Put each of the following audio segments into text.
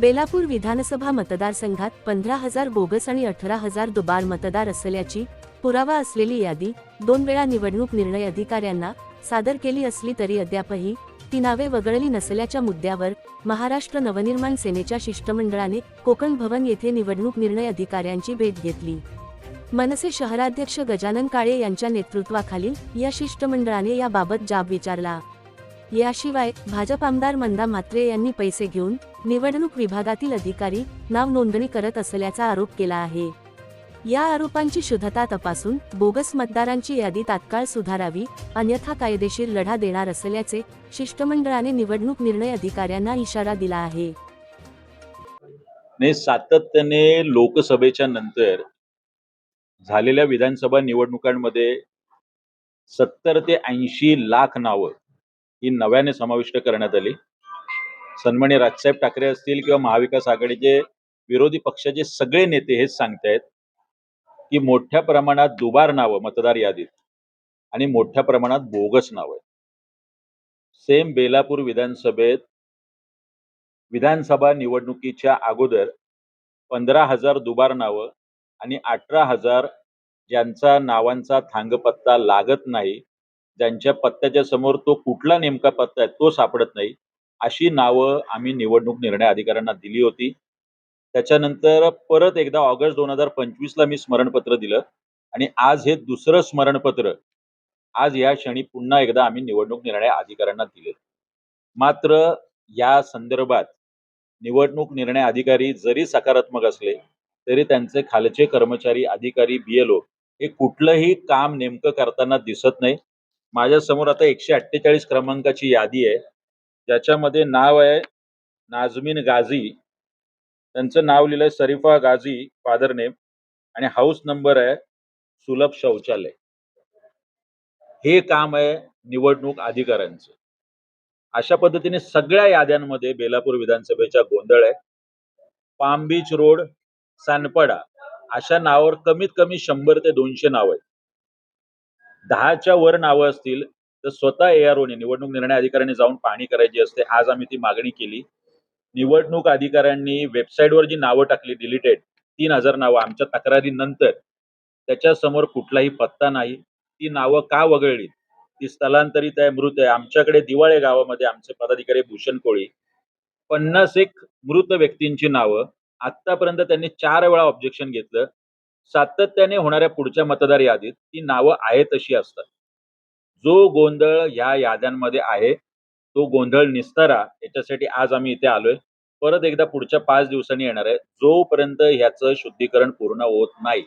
बेलापूर विधानसभा मतदारसंघात पंधरा हजार बोगस आणि अठरा हजार दुबार मतदार असल्याची पुरावा असलेली यादी दोन वेळा निवडणूक निर्णय अधिकाऱ्यांना सादर केली असली तरी अद्यापही ती नावे वगळली नसल्याच्या मुद्द्यावर महाराष्ट्र नवनिर्माण सेनेच्या शिष्टमंडळाने कोकण भवन येथे निवडणूक निर्णय अधिकाऱ्यांची भेट घेतली. मनसे शहराध्यक्ष गजानन काळे यांच्या नेतृत्वाखालील या शिष्टमंडळाने याबाबत जाब विचारला. याशिवाय भाजप आमदार मंदा म्हात्रे यांनी पैसे घेऊन निवडणूक विभागातील अधिकारी नाव नोंदणी करत असल्याचा आरोप केला आहे. या आरोपांची शुद्धता तपासून बोगस मतदारांची यादी तात्काळ सुधारावी अन्यथा कायदेशीर लढा देणार असल्याचे शिष्टमंडळाने निवडणूक निर्णय अधिकाऱ्यांना इशारा दिला आहे. ने सातत्याने लोकसभेच्या नंतर झालेल्या विधानसभा निवडणुकांमध्ये सत्तर ते ऐंशी लाख नावं ही नव्याने समाविष्ट करण्यात आली. सन्मान्य राजसाहेब ठाकरे असतील किंवा महाविकास आघाडीचे विरोधी पक्षाचे सगळे नेते हेच सांगतायत की मोठ्या प्रमाणात दुबार नावं मतदार यादीत आणि मोठ्या प्रमाणात बोगस नावं सेम बेलापूर विधानसभेत विधानसभा निवडणुकीच्या अगोदर पंधरा हजार दुबार नावं आणि अठरा हजार ज्यांचा नावांचा थांगपत्ता लागत नाही ज्यांच्या पत्त्याच्या समोर तो कुठला नेमका पत्ता आहे तो सापडत नाही. अशी नावं आम्ही निवडणूक निर्णय अधिकाऱ्यांना दिली होती. त्याच्यानंतर परत एकदा ऑगस्ट दोन हजार पंचवीसला मी स्मरणपत्र दिलं आणि आज हे दुसरं स्मरणपत्र आज या क्षणी पुन्हा एकदा आम्ही निवडणूक निर्णय अधिकाऱ्यांना दिले. मात्र या संदर्भात निवडणूक निर्णय अधिकारी जरी सकारात्मक असले तरी त्यांचे खालचे कर्मचारी अधिकारी बीएलओ हे कुठलंही काम नेमकं करताना दिसत नाही. माझ्यासमोर आता एकशे अठ्ठेचाळीस क्रमांकाची यादी आहे. ज्याच्यामध्ये नाव आहे नाझमीन गाझी. त्यांचं नाव लिहिलंय सरीफा गाझी फादर नेम. आणि हाऊस नंबर आहे सुलभ शौचालय. हे काम आहे निवडणूक अधिकाऱ्यांचं. अशा पद्धतीने सगळ्या याद्यांमध्ये बेलापूर विधानसभेच्या गोंधळ आहे. पाम बीच रोड सानपडा अशा नावावर कमीत कमी शंभर ते दोनशे नाव आहेत. दहाच्या वर नावं असतील तर स्वतः ए आर ओने निवडणूक निर्णय अधिकाऱ्यांनी जाऊन पाहणी करायची असते. आज आम्ही ती मागणी केली. निवडणूक अधिकाऱ्यांनी वेबसाईटवर जी नावं टाकली डिलीटेड तीन हजार नावं आमच्या तक्रारीनंतर त्याच्यासमोर कुठलाही पत्ता नाही. ती नावं का वगळली ती स्थलांतरित आहे मृत आहे. आमच्याकडे दिवाळे गावामध्ये आमचे पदाधिकारी भूषण कोळी. पन्नास एक मृत व्यक्तींची नावं. आतापर्यंत त्यांनी चार वेळा ऑब्जेक्शन घेतलं. सातत्याने होणाऱ्या पुढच्या मतदार यादीत ती नावं आहेत तशी असतात. जो गोंधळ ह्या याद्यांमध्ये आहे तो गोंधळ निस्तारा याच्यासाठी आज आम्ही इथे आलोय. परत एकदा पुढच्या पाच दिवसांनी येणार आहे. जोपर्यंत ह्याचं शुद्धीकरण पूर्ण होत नाही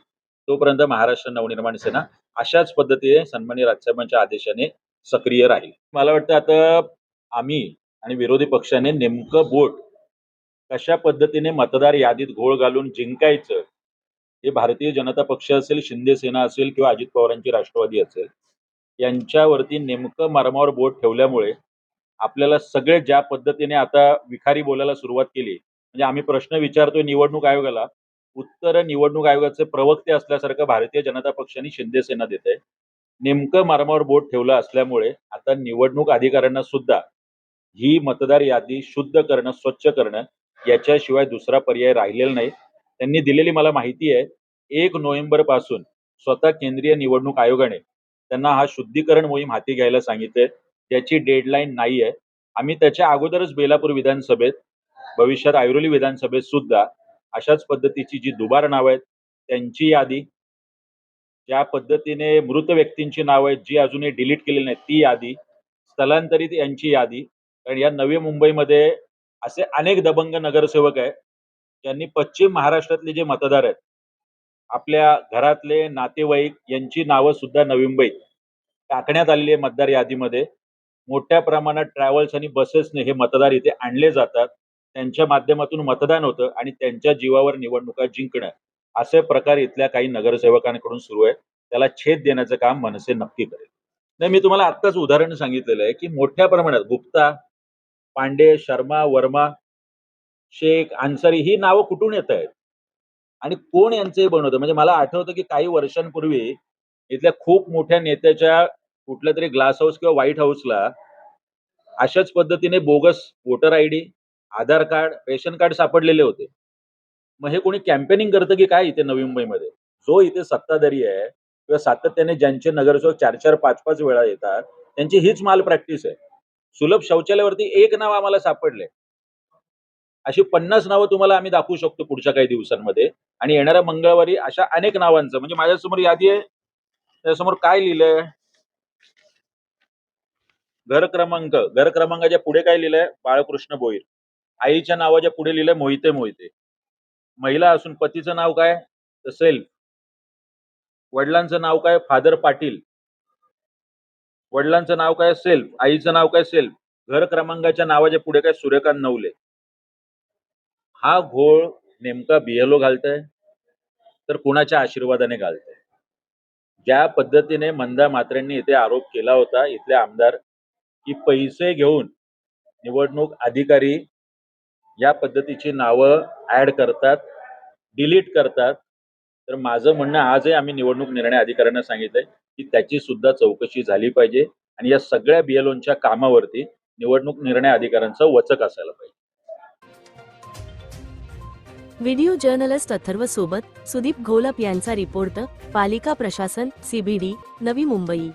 तोपर्यंत महाराष्ट्र नवनिर्माण सेना अशाच पद्धतीने सन्मान्य राजसाहेबांच्या आदेशाने सक्रिय राहील. मला वाटतं आता आम्ही आणि विरोधी पक्षाने नेमकं बोट कशा पद्धतीने मतदार यादीत घोळ घालून जिंकायचं हे भारतीय जनता पक्ष असेल शिंदे सेना असेल किंवा अजित पवारांची राष्ट्रवादी असेल यांच्यावरती नेमकं मार्मावर बोट ठेवल्यामुळे आपल्याला सगळे ज्या पद्धतीने आता विखारी बोलायला सुरुवात केली म्हणजे आम्ही प्रश्न विचारतोय निवडणूक आयोगाला उत्तर निवडणूक आयोगाचे प्रवक्ते असल्यासारखं भारतीय जनता पक्षाने शिंदे सेना देत आहे. नेमकं मार्मावर बोट ठेवलं असल्यामुळे आता निवडणूक अधिकाऱ्यांना सुद्धा ही मतदार यादी शुद्ध करणं स्वच्छ करणं याच्याशिवाय दुसरा पर्याय राहिलेला नाही. त्यांनी दिलेली मला माहिती आहे एक नोव्हेंबरपासून स्वतः केंद्रीय निवडणूक आयोगाने त्यांना हा शुद्धीकरण मोहीम हाती घ्यायला सांगितले. त्याची डेडलाईन नाही आहे. आम्ही त्याच्या अगोदरच बेलापूर विधानसभेत भविष्यात ऐरोली विधानसभेत सुद्धा अशाच पद्धतीची जी दुबार नावं आहेत त्यांची यादी ज्या पद्धतीने मृत व्यक्तींची नावं आहेत जी अजूनही डिलीट केलेली नाहीत ती यादी स्थलांतरित यांची यादी. कारण या नवी मुंबईमध्ये असे अनेक दबंग नगरसेवक आहेत ज्यांनी पश्चिम महाराष्ट्रातले जे मतदार आहेत आपल्या घरातले नातेवाईक यांची नावं सुद्धा नवी मुंबईत टाकण्यात आलेली आहे मतदार यादीमध्ये. मोठ्या प्रमाणात ट्रॅव्हल्स आणि बसेसने हे मतदार इथे आणले जातात. त्यांच्या माध्यमातून मतदान होतं आणि त्यांच्या जीवावर निवडणुका जिंकणं. असे प्रकार इथल्या काही नगरसेवकांकडून सुरू आहे. त्याला छेद देण्याचं काम मनसे नक्की करेल. नाही मी तुम्हाला आत्ताच उदाहरण सांगितलेलं आहे की मोठ्या प्रमाणात गुप्ता पांडे शर्मा वर्मा शेख अन्सारी ही नावं कुठून येत आहेत? आणि कोण यांचे बनवतं? म्हणजे मला आठवतं की काही वर्षांपूर्वी इथल्या खूप मोठ्या नेत्याच्या कुठल्या तरी ग्लास हाऊस किंवा व्हाईट हाऊसला अशाच पद्धतीने bogus voter I D Aadhaar card ration card सापडलेले होते. मग हे कोणी कॅम्पेनिंग करतं की काय इथे नवी मुंबईमध्ये? जो इथे सत्ताधारी आहे किंवा सातत्याने ज्यांचे नगरसेवक चार चार पाच पाच वेळा येतात त्यांची हीच माल प्रॅक्टिस आहे. सुलभ शौचालयावरती एक नाव आम्हाला सापडले अशी पन्नास नावं तुम्हाला आम्ही दाखवू शकतो पुढच्या काही दिवसांमध्ये. आणि येणाऱ्या मंगळवारी अशा अनेक नावांचं म्हणजे माझ्यासमोर यादी आहे. त्याच्यासमोर काय लिहिलंय? घर क्रमांक घर क्रमांकाच्या पुढे काय लिहिलंय? बाळकृष्ण बोईर. आईच्या नावाच्या पुढे लिहिलंय मोहिते मोहिते. महिला असून पतीचं नाव काय? तर सेल्फ. वडिलांचं नाव काय? फादर पाटील. वडिलांचं नाव काय? सेल्फ. आईचं नाव काय? सेल्फ. घर क्रमांकाच्या नावाच्या पुढे काय? सूर्यकांत नवले. हा घोळ नेमका बिहलो घालताय? तर कुणाच्या आशीर्वादाने घालताय? ज्या पद्धतीने मंदा मात्रेंनी इथे आरोप केला होता इथले आमदार की पैसे घेऊन निवडणूक अधिकारी या पद्धतीची नावं ऍड करतात डिलीट करतात तर माझं म्हणणं आजही आम्ही निवडणूक निर्णय अधिकाऱ्यांना सांगितलंय की त्याची सुद्धा चौकशी झाली पाहिजे आणि या सगळ्या बिएलओंच्या कामावरती निवडणूक निर्णय अधिकाऱ्यांचं वचक असायला पाहिजे. व्हिडिओ जर्नलिस्ट अथर्व सोबत सुदीप घोलप यांचा रिपोर्ट पालिका प्रशासन सीबीडी नवी मुंबई.